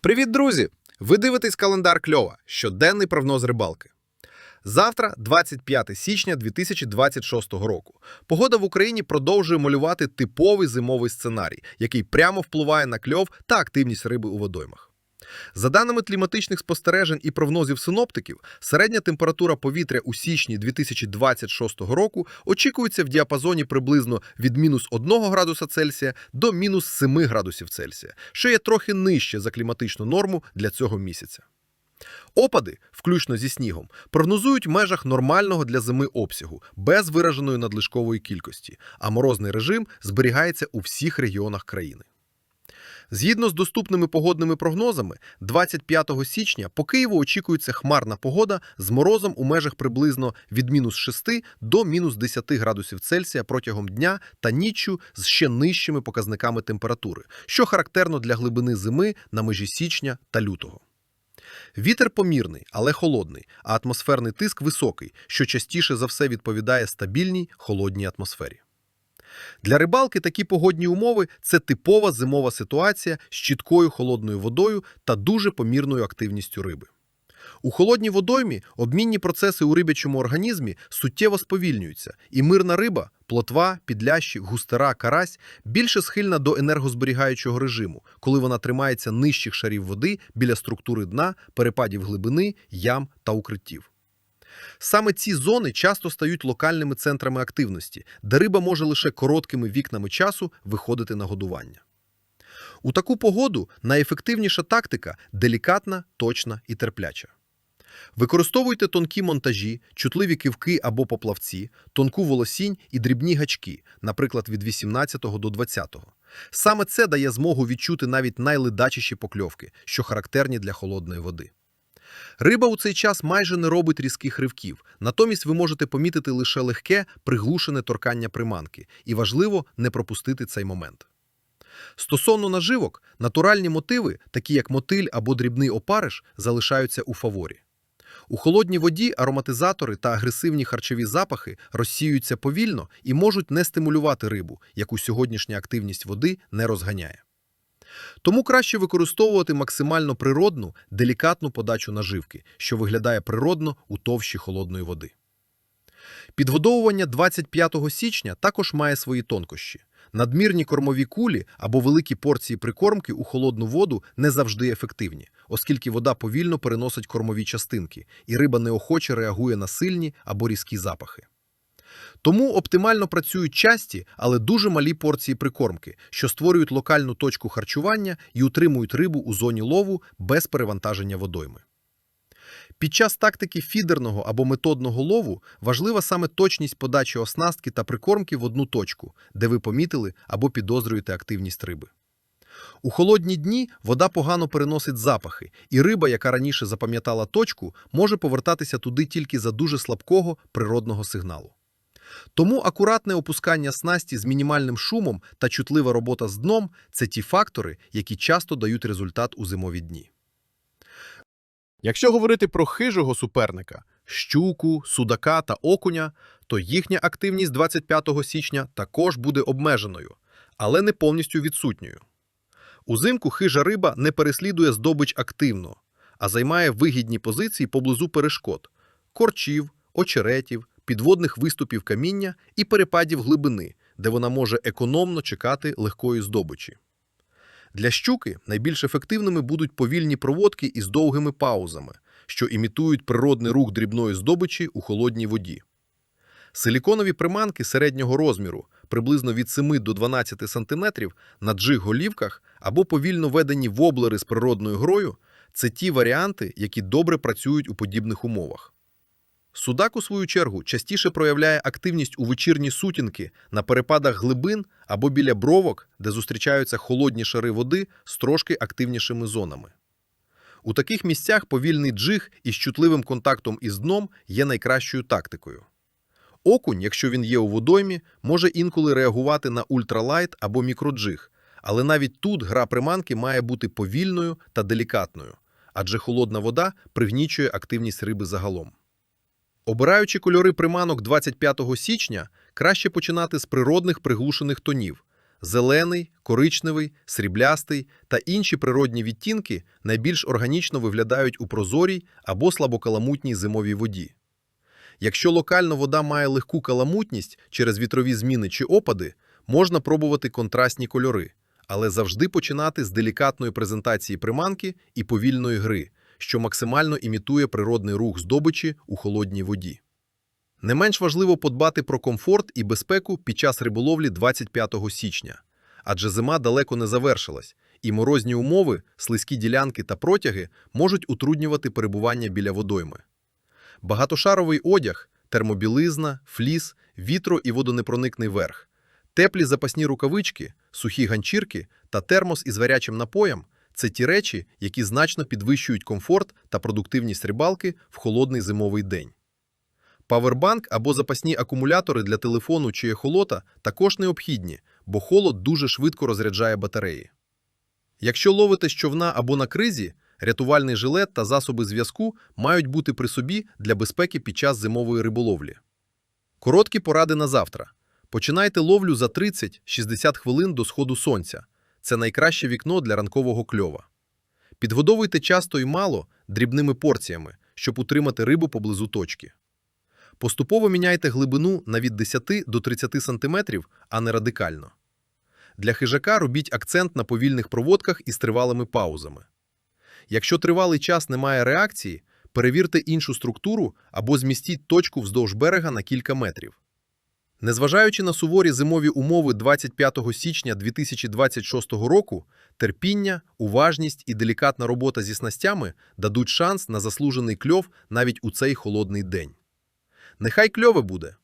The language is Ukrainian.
Привіт, друзі! Ви дивитесь календар Кльова, щоденний прогноз рибалки. Завтра, 25 січня 2026 року. Погода в Україні продовжує малювати типовий зимовий сценарій, який прямо впливає на кльов та активність риби у водоймах. За даними кліматичних спостережень і прогнозів синоптиків, середня температура повітря у січні 2026 року очікується в діапазоні приблизно від мінус 1 градуса Цельсія до мінус 7 градусів Цельсія, що є трохи нижче за кліматичну норму для цього місяця. Опади, включно зі снігом, прогнозують в межах нормального для зими обсягу, без вираженої надлишкової кількості, а морозний режим зберігається у всіх регіонах країни. Згідно з доступними погодними прогнозами, 25 січня по Києву очікується хмарна погода з морозом у межах приблизно від мінус 6 до мінус 10 градусів Цельсія протягом дня та ніччю з ще нижчими показниками температури, що характерно для глибини зими на межі січня та лютого. Вітер помірний, але холодний, а атмосферний тиск високий, що частіше за все відповідає стабільній холодній атмосфері. Для рибалки такі погодні умови це типова зимова ситуація з чіткою холодною водою та дуже помірною активністю риби. У холодній водоймі обмінні процеси у рибячому організмі суттєво сповільнюються, і мирна риба, плотва, підлящик, густера, карась більше схильна до енергозберігаючого режиму, коли вона тримається нижчих шарів води біля структури дна, перепадів глибини, ям та укриттів. Саме ці зони часто стають локальними центрами активності, де риба може лише короткими вікнами часу виходити на годування. У таку погоду найефективніша тактика делікатна, точна і терпляча. Використовуйте тонкі монтажі, чутливі кивки або поплавці, тонку волосінь і дрібні гачки, наприклад, від 18 до 20. Саме це дає змогу відчути навіть найледачіші покльовки, що характерні для холодної води. Риба у цей час майже не робить різких ривків, натомість ви можете помітити лише легке, приглушене торкання приманки, і важливо не пропустити цей момент. Стосовно наживок, натуральні мотиви, такі як мотиль або дрібний опариш, залишаються у фаворі. У холодній воді ароматизатори та агресивні харчові запахи розсіюються повільно і можуть не стимулювати рибу, яку сьогоднішня активність води не розганяє. Тому краще використовувати максимально природну, делікатну подачу наживки, що виглядає природно у товщі холодної води. Підгодовування 25 січня також має свої тонкощі. Надмірні кормові кулі або великі порції прикормки у холодну воду не завжди ефективні, оскільки вода повільно переносить кормові частинки, і риба неохоче реагує на сильні або різкі запахи. Тому оптимально працюють часті, але дуже малі порції прикормки, що створюють локальну точку харчування і утримують рибу у зоні лову без перевантаження водойми. Під час тактики фідерного або методного лову важлива саме точність подачі оснастки та прикормки в одну точку, де ви помітили або підозрюєте активність риби. У холодні дні вода погано переносить запахи, і риба, яка раніше запам'ятала точку, може повертатися туди тільки за дуже слабкого природного сигналу. Тому акуратне опускання снасті з мінімальним шумом та чутлива робота з дном це ті фактори, які часто дають результат у зимові дні. Якщо говорити про хижого суперника щуку, судака та окуня, то їхня активність 25 січня також буде обмеженою, але не повністю відсутньою. Узимку хижа риба не переслідує здобич активно, а займає вигідні позиції поблизу перешкод корчів, очеретів, підводних виступів каміння і перепадів глибини, де вона може економно чекати легкої здобичі. Для щуки найбільш ефективними будуть повільні проводки із довгими паузами, що імітують природний рух дрібної здобичі у холодній воді. Силіконові приманки середнього розміру, приблизно від 7 до 12 см на джиг-голівках або повільно ведені воблери з природною грою це ті варіанти, які добре працюють у подібних умовах. Судак, у свою чергу, частіше проявляє активність у вечірні сутінки на перепадах глибин або біля бровок, де зустрічаються холодні шари води з трошки активнішими зонами. У таких місцях повільний джиг із чутливим контактом із дном є найкращою тактикою. Окунь, якщо він є у водоймі, може інколи реагувати на ультралайт або мікроджиг, але навіть тут гра приманки має бути повільною та делікатною, адже холодна вода пригнічує активність риби загалом. Обираючи кольори приманок 25 січня, краще починати з природних приглушених тонів Зелений, коричневий, сріблястий та інші природні відтінки найбільш органічно виглядають у прозорій або слабокаламутній зимовій воді. Якщо локально вода має легку каламутність через вітрові зміни чи опади, можна пробувати контрастні кольори, але завжди починати з делікатної презентації приманки і повільної гри, що максимально імітує природний рух здобичі у холодній воді. Не менш важливо подбати про комфорт і безпеку під час риболовлі 25 січня, адже зима далеко не завершилась, і морозні умови, слизькі ділянки та протяги можуть утруднювати перебування біля водойми. Багатошаровий одяг, термобілизна, фліс, вітро- і водонепроникний верх, теплі запасні рукавички, сухі ганчірки та термос із гарячим напоєм – це ті речі, які значно підвищують комфорт та продуктивність рибалки в холодний зимовий день. Павербанк або запасні акумулятори для телефону чи ехолота також необхідні, бо холод дуже швидко розряджає батареї. Якщо ловите з човна або на кризі, рятувальний жилет та засоби зв'язку мають бути при собі для безпеки під час зимової риболовлі. Короткі поради на завтра. Починайте ловлю за 30-60 хвилин до сходу сонця. Це найкраще вікно для ранкового кльова. Підгодовуйте часто і мало дрібними порціями, щоб утримати рибу поблизу точки. Поступово міняйте глибину на від 10 до 30 см, а не радикально. Для хижака робіть акцент на повільних проводках із тривалими паузами. Якщо тривалий час немає реакції, перевірте іншу структуру або змістіть точку вздовж берега на кілька метрів. Незважаючи на суворі зимові умови 25 січня 2026 року, терпіння, уважність і делікатна робота зі снастями дадуть шанс на заслужений кльов навіть у цей холодний день. Нехай кльове буде!